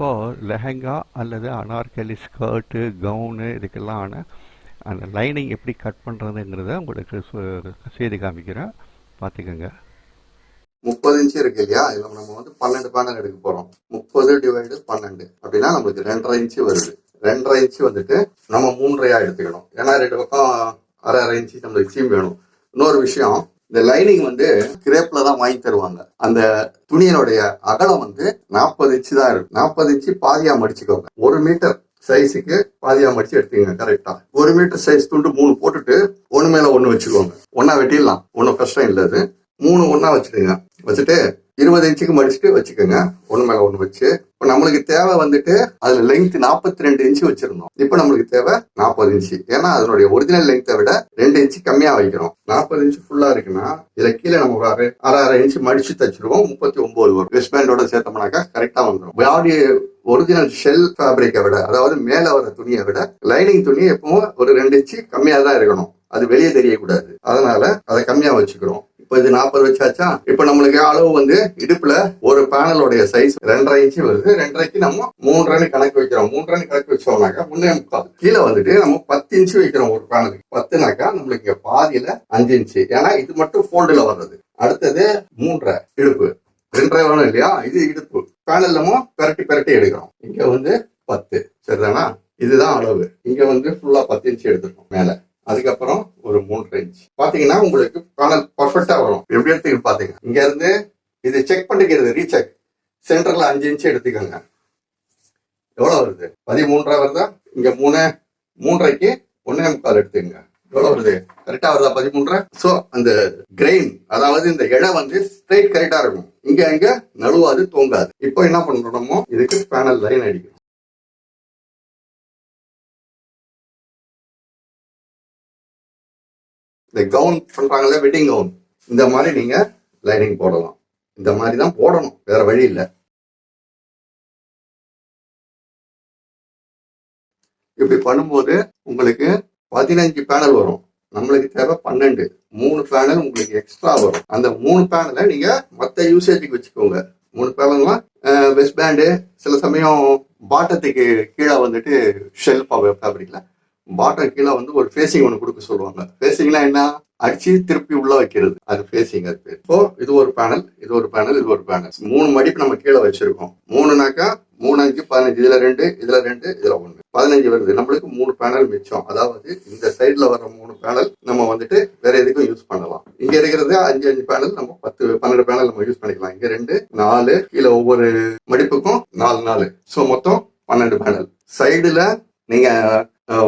இப்போது லெஹங்கா அல்லது Anarkali skirt gown இதுக்கெல்லாம் அந்த லைனிங் எப்படி கட் பண்ணுறதுங்கிறத உங்களுக்கு சு- செய்து காமிக்கிறேன். பார்த்துக்கோங்க. முப்பது இன்ச்சு இருக்கு இல்லையா? இதில் நம்ம வந்து பன்னெண்டு பேனல் எடுக்க போகிறோம் முப்பது டிவைடு பன்னெண்டு. அப்படின்னா நம்மளுக்கு ரெண்டரை இன்ச்சு வருது. ரெண்டரை இன்ச்சு வந்துட்டு நம்ம மூன்றையாக எடுத்துக்கணும். ஏன்னா ரெண்டு பக்கம் அரை அரை இன்ச்சு நம்மளுக்கு சீம் வேணும். இன்னொரு விஷயம் இந்த லைனிங் வந்து கிரேப்ல தான் வாங்கி தருவாங்க. அந்த துணியினுடைய அகலம் வந்து நாற்பது இன்ச்சு தான் இருக்கும். நாற்பது இன்ச்சு பாதியா மடிச்சுக்கோங்க ஒரு மீட்டர் சைஸுக்கு பாதியா மடிச்சு எடுத்துக்கங்க கரெக்டா ஒரு மீட்டர் சைஸ் துண்டு மூணு போட்டுட்டு ஒண்ணு மேல ஒண்ணு வச்சுக்கோங்க. ஒன்னா வெட்டிடலாம். ஒன்றும் கஷ்டம் இல்லை அது. மூணு ஒன்னா வச்சுடுங்க வச்சுட்டு இருபது இன்ச்சுக்கு மடிச்சுட்டு வச்சுக்கோங்க. ஒன்று மேலே ஒன்று வச்சு. இப்போ நம்மளுக்கு தேவை வந்துட்டு அதில் லெங்த் நாற்பத்தி ரெண்டு இன்ச்சு வச்சிருந்தோம். இப்போ நம்மளுக்கு தேவை நாற்பது இன்ச்சு. ஏன்னா அதனுடைய ஒரிஜினல் லெங்த்தை விட ரெண்டு இன்ச்சு கம்மியாக வைக்கிறோம். நாற்பது இன்ச்சு ஃபுல்லாக இருக்குன்னா இதில் கீழே நம்ம ஒரு அரை அரை அரை இன்ச்சு மடிச்சு தச்சிருவோம். முப்பத்தி ஒம்பது வரும் வெஸ்ட் பேண்டோட சேர்த்தோம்னாக்கா கரெக்டாக வந்துடும் பாடி ஒரிஜினல் ஷெல் ஃபேப்ரிக்கை விட அதாவது மேலே வர துணியை விட லைனிங் துணி எப்பவும் ஒரு ரெண்டு இன்ச்சு கம்மியாக தான் இருக்கணும். அது வெளியே தெரியக்கூடாது. அதனால அதை கம்மியாக வச்சுக்கிறோம். இப்போ இது நாற்பது வச்சாச்சா? இப்போ நம்மளுக்கு அளவு வந்து இடுப்புல ஒரு பேனலோடைய சைஸ் ரெண்டரை இன்ச்சு வருது. ரெண்டரைக்கு நம்ம மூன்றரை கணக்கு வைக்கிறோம். மூன்றரை கணக்கு வச்சோம்னாக்கா முன்னே முக்கால். கீழே வந்துட்டு நம்ம பத்து இன்ச்சு வைக்கிறோம் ஒரு பேனலுக்கு பத்துனாக்கா நம்மளுக்கு இங்க பாதியில அஞ்சு இன்ச்சு ஏன்னா இது மட்டும் ஃபோல்டுல வர்றது. அடுத்தது மூன்றரை இடுப்பு. ரெண்டரை வேணும் இல்லையா? இது இடுப்பு. பேனல்லமோ பெரட்டி பெரட்டி எடுக்கிறோம். இங்க வந்து பத்து. சரிதானா? இதுதான் அளவு. இங்க வந்து ஃபுல்லா பத்து இன்ச்சு எடுத்துருக்கோம் மேல. அதுக்கப்புறம் ஒரு மூன்றரை இன்ச் பாத்தீங்கன்னா உங்களுக்கு பேனல் பர்ஃபெக்டா வரும். எப்படி எடுத்துக்கிட்டு பாத்தீங்க? இங்க இருந்து இது செக் பண்ணிக்கிறது ரீசெக் சென்டர்ல அஞ்சு இன்ச் எடுத்துக்கோங்க. எவ்வளவு வருது? பதிமூன்றரை வருதா? இங்க மூணு மூன்றரைக்கு ஒன்னே முக்கால் எடுத்துக்கங்க. எவ்வளவு வருது? கரெக்டா வருதா பதிமூன்றரை? சோ அந்த கிரெயின் அதாவது இந்த இழை வந்து ஸ்ட்ரைட் கரெக்டா இருக்கும். இங்க இங்க நழுவாது தூங்காது. இப்போ என்ன பண்றோமோ இதுக்கு பேனல் லைன் அடிக்கும் இந்த கவுன் பண்றாங்கல்ல வெட்டிங் கவுன் இந்த மாதிரி நீங்க லைனிங் போடலாம். இந்த மாதிரி தான் போடணும். வேற வழி இல்லை. இப்படி பண்ணும்போது உங்களுக்கு பதினஞ்சு பேனல் வரும். நம்மளுக்கு தேவை பன்னெண்டு. மூணு பேனல் உங்களுக்கு எக்ஸ்ட்ரா வரும். அந்த மூணு பேனலை நீங்க மற்ற யூசேஜுக்கு வச்சுக்கோங்க. மூணு பேனல்லாம் வெஸ்ட் பேண்டு சில சமயம் பாட்டத்துக்கு கீழே வந்துட்டு ஷெல் ஃபேப்ரிக்ல பாட்டம் கீழே வந்து ஒரு ஃபேஸிங் ஒன்று கொடுக்க சொல்லுவாங்க. ஃபேஸிங்னா என்ன? அடிச்சு திருப்பி உள்ள வைக்கிறது. அது ஃபேஸிங் அது பேர். இப்போ இது ஒரு பேனல் இது ஒரு பேனல் இது ஒரு பேனல் மூணு மடிப்பு நம்ம கீழே வச்சிருக்கோம். மூணுனாக்கா மூணு அஞ்சு பதினஞ்சு இதுல ரெண்டு இதுல ரெண்டு இதுல ஒண்ணு. பதினஞ்சு வருது. நம்மளுக்கு மூணு பேனல் மிச்சம். அதாவது இந்த சைட்ல வர மூணு பேனல் நம்ம வந்துட்டு வேற எதுக்கும் யூஸ் பண்ணலாம். இங்க இருக்கிறது அஞ்சு அஞ்சு பேனல் நம்ம பத்து பன்னெண்டு பேனல் நம்ம யூஸ் பண்ணிக்கலாம். இங்க ரெண்டு நாலு கீழே ஒவ்வொரு மடிப்புக்கும் நாலு நாலு. ஸோ மொத்தம் பன்னெண்டு பேனல் சைடுல நீங்க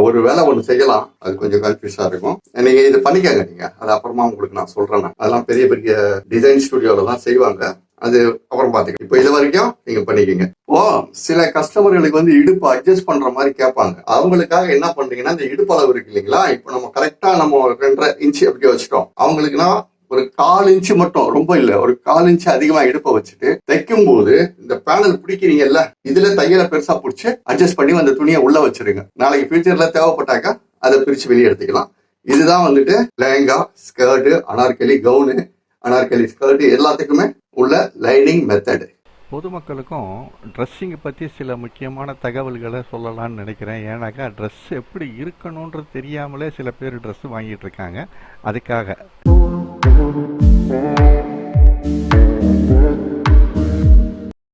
ஒரு வேலை ஒன்று செய்யலாம். அது கொஞ்சம் கன்ஃபியூஸாக இருக்கும். நீங்கள் இது பண்ணிக்கங்க நீங்கள் அது அப்புறமா உங்களுக்கு நான் சொல்கிறேன் அதெல்லாம் பெரிய பெரிய டிசைன் ஸ்டுடியோவிலலாம் தான் செய்வாங்க. அது அப்புறம் பார்த்துக்கலாம். இப்போ இது வரைக்கும் நீங்க பண்ணிக்கோங்க. ஓ சில கஸ்டமர்களுக்கு வந்து இடுப்பு அட்ஜஸ்ட் பண்ற மாதிரி கேட்பாங்க. அவங்களுக்காக என்ன பண்றீங்கன்னா இந்த இடுப்பு அளவு இருக்கு இல்லைங்களா? இப்போ நம்ம கரெக்டா நம்ம ரெண்டரை இன்ச்சு அப்படி வச்சுட்டோம். அவங்களுக்குன்னா ஒரு கால் இன்ச்சு மட்டும் ரொம்ப இல்ல ஒரு கால் இன்ச்சு அதிகமா இடுப்பை வச்சுட்டு தைக்கும் போது இந்த பேனல் பிடிக்கிறீங்கல்ல இதுல தையலை பெருசா பிடிச்சி அட்ஜஸ்ட் பண்ணி அந்த துணியை உள்ள வச்சிருங்க. நாளைக்கு ஃபியூச்சர்ல தேவைப்பட்டாக்கா அதை பிரிச்சு வெளியே எடுத்துக்கலாம். இதுதான் வந்துட்டு lehenga skirt anarkali gown anarkali skirt எல்லாத்துக்குமே உள்ள லைனிங் மெத்தடு பொதுமக்களுக்கும் ட்ரெஸ்ஸிங்கை பற்றி சில முக்கியமான தகவல்களை சொல்லலாம்னு நினைக்கிறேன். ஏன்னாக்கா ட்ரெஸ் எப்படி இருக்கணுன்றது தெரியாமலே சில பேர் ட்ரெஸ் வாங்கிட்டு இருக்காங்க. அதுக்காக. Mm-hmm.